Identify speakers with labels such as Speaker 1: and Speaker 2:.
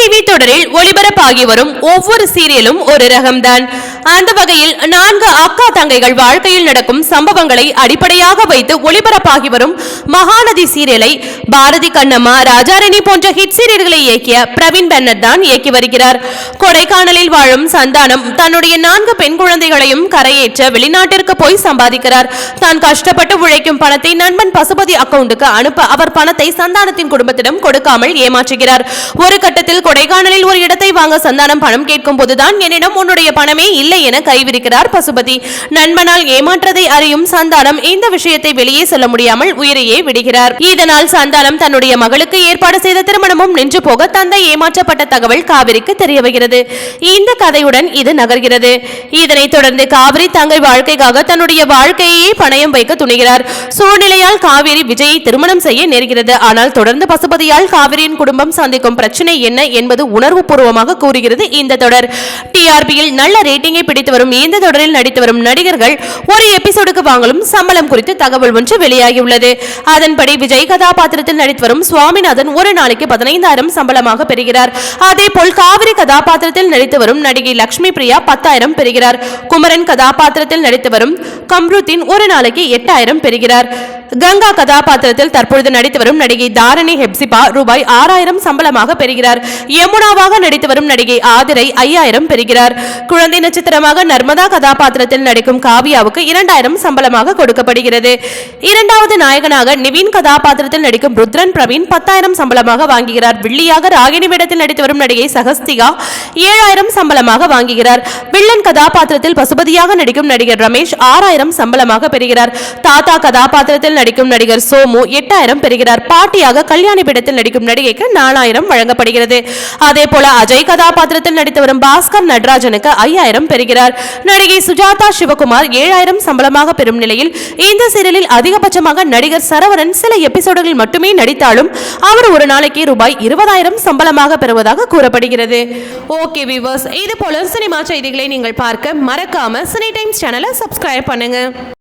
Speaker 1: TV தொடரில் ஒளிபரப்பாகி வரும் ஒவ்வொரு சீரியலும் ஒரு ரகம்தான். அந்த வகையில் நான்கு அக்கா தங்கைகள் வாழ்க்கையில் நடக்கும் சம்பவங்களை அடிப்படையாக வைத்து ஒளிபரப்பாகி வரும் மகாநதி சீரியலை பாரதி கண்ணம்மா ராஜாரணி போன்ற ஹிட் சீரியல்களை இயக்கிய பிரவீன் பென்னர் தான் இயக்கி வருகிறார். கொடைக்கானலில் வாழும் சந்தானம் தன்னுடைய நான்கு பெண் குழந்தைகளையும் கரையேற்ற வெளிநாட்டிற்கு போய் சம்பாதிக்கிறார். தான் கஷ்டப்பட்டு உழைக்கும் பணத்தை நண்பன் பசுபதி அக்கவுண்டுக்கு அனுப்ப அவர் பணத்தை சந்தானத்தின் குடும்பத்திடம் கொடுக்காமல் ஏமாற்றுகிறார். ஒரு கட்டத்தில் கொடைக்கானலில் ஒரு இடத்தை வாங்க சந்தானம் பணம் கேட்கும் போதுதான் என்னிடம் உன்னுடைய பணமே இல்லை என கைவிரிக்கிறார் பசுபதி. நண்பனால் ஏமாற்றதை அறியும் சந்தானம் இந்த விஷயத்தை வெளியே சொல்ல முடியாமல் உயிரையே விடுகிறார். இதனால் சந்தானம் தன்னுடைய மகளுக்கு ஏற்பாடு செய்த திருமணமும் நின்று போக தந்தை ஏமாற்றப்பட்ட தகவல் காவிரிக்கு தெரிய வருகிறது இந்த கதையுடன் இது நகர்கிறது. இதனைத் தொடர்ந்து காவிரி தங்கள் வாழ்க்கைக்காக தன்னுடைய வாழ்க்கையே பணயம் வைக்க துணிகிறார். சூழ்நிலையால் காவிரி விஜயை திருமணம் செய்ய நேர்கிறது. ஆனால் தொடர்ந்து பசுபதியால் காவிரியின் குடும்பம் சந்திக்கும் பிரச்சனை என்ன என்பது உணர்வு பூர்வமாக கூறுகிறது இந்த தொடர். டிஆர்பியில் நல்ல ரேட்டிங்கை பிடித்து வரும் இந்த தொடரில் நடித்து வரும் நடிகர்கள் ஒரு எபிசோடுக்கு வாங்கலும் சம்பளம் குறித்து தகவல் ஒன்று வெளியாகியுள்ளது. அதன்படி விஜய் கதாபாத்திரத்தில் நடித்து வரும் சுவாமிநாதன் ஒரு நாளைக்கு பதினைந்தாயிரம் சம்பளமாக பெறுகிறார். அதேபோல் காவிரி கதாபாத்திரத்தில் நடித்து வரும் நடிகை லட்சுமி பிரியா பத்தாயிரம் பெறுகிறார். குமரன் கதாபாத்திரத்தில் நடித்து வரும் கம்ருத்தின் ஒரு நாளைக்கு எட்டாயிரம் பெறுகிறார். கங்கா கதாபாத்திரத்தில் தற்பொழுது நடித்து வரும் நடிகை தாரணி ஹெப்சிபா ரூபாய் ஆறாயிரம் சம்பளமாக பெறுகிறார். யமுனாவாக நடித்து வரும் நடிகை ஆதிரை ஐயாயிரம் பெறுகிறார். குழந்தை நட்சத்திரமாக நர்மதா கதாபாத்திரத்தில் நடிக்கும் காவியாவுக்கு இரண்டாயிரம் சம்பளமாக கொடுக்கப்படுகிறது. இரண்டாவது நாயகனாக நிவின் கதாபாத்திரத்தில் நடிக்கும் ருத்ரன் பிரவீன் பத்தாயிரம் சம்பளமாக வாங்குகிறார். வில்லியாக ராகினி வேடத்தில் நடித்து வரும் நடிகை சகஸ்திகா ஏழாயிரம் சம்பளமாக வாங்குகிறார். வில்லன் கதாபாத்திரத்தில் பசுபதியாக நடிக்கும் நடிகர் ரமேஷ் ஆறாயிரம் சம்பளமாக பெறுகிறார். தாத்தா கதாபாத்திரத்தில் நடிக்கும் நடிகர் சோமு எட்டாயிரம் பெறுகிறார். பாட்டியாக கல்யாணி பீடத்தில் நடிக்கும் நடிகைக்கு நாலாயிரம் வழங்கப்படுகிறது. அதே போல அஜய் கதாபாத்திரத்தில் நடித்து வரும் பாஸ்கர் நடராஜனுக்கு ஐயாயிரம் பெறுகிறார். நடிகை சுஜாதா சிவகுமார் ஏழாயிரம் சம்பளமாக பெறும் நிலையில் இந்த சீரியலில் அதிகபட்சமாக நடிகர் சரவணன் சில எபிசோடுகளில் மட்டுமே நடித்தாலும் அவர் ஒரு நாளைக்கு ரூபாய் இருபதாயிரம் சம்பளமாக பெறுவதாக கூறப்படுகிறது. ஓகே விவர்ஸ் இது போல சினிமா செய்திகளை நீங்கள் பார்க்க மறக்காம சினி டைம்ஸ் சேனலை சப்ஸ்கிரைப் பண்ணுங்க.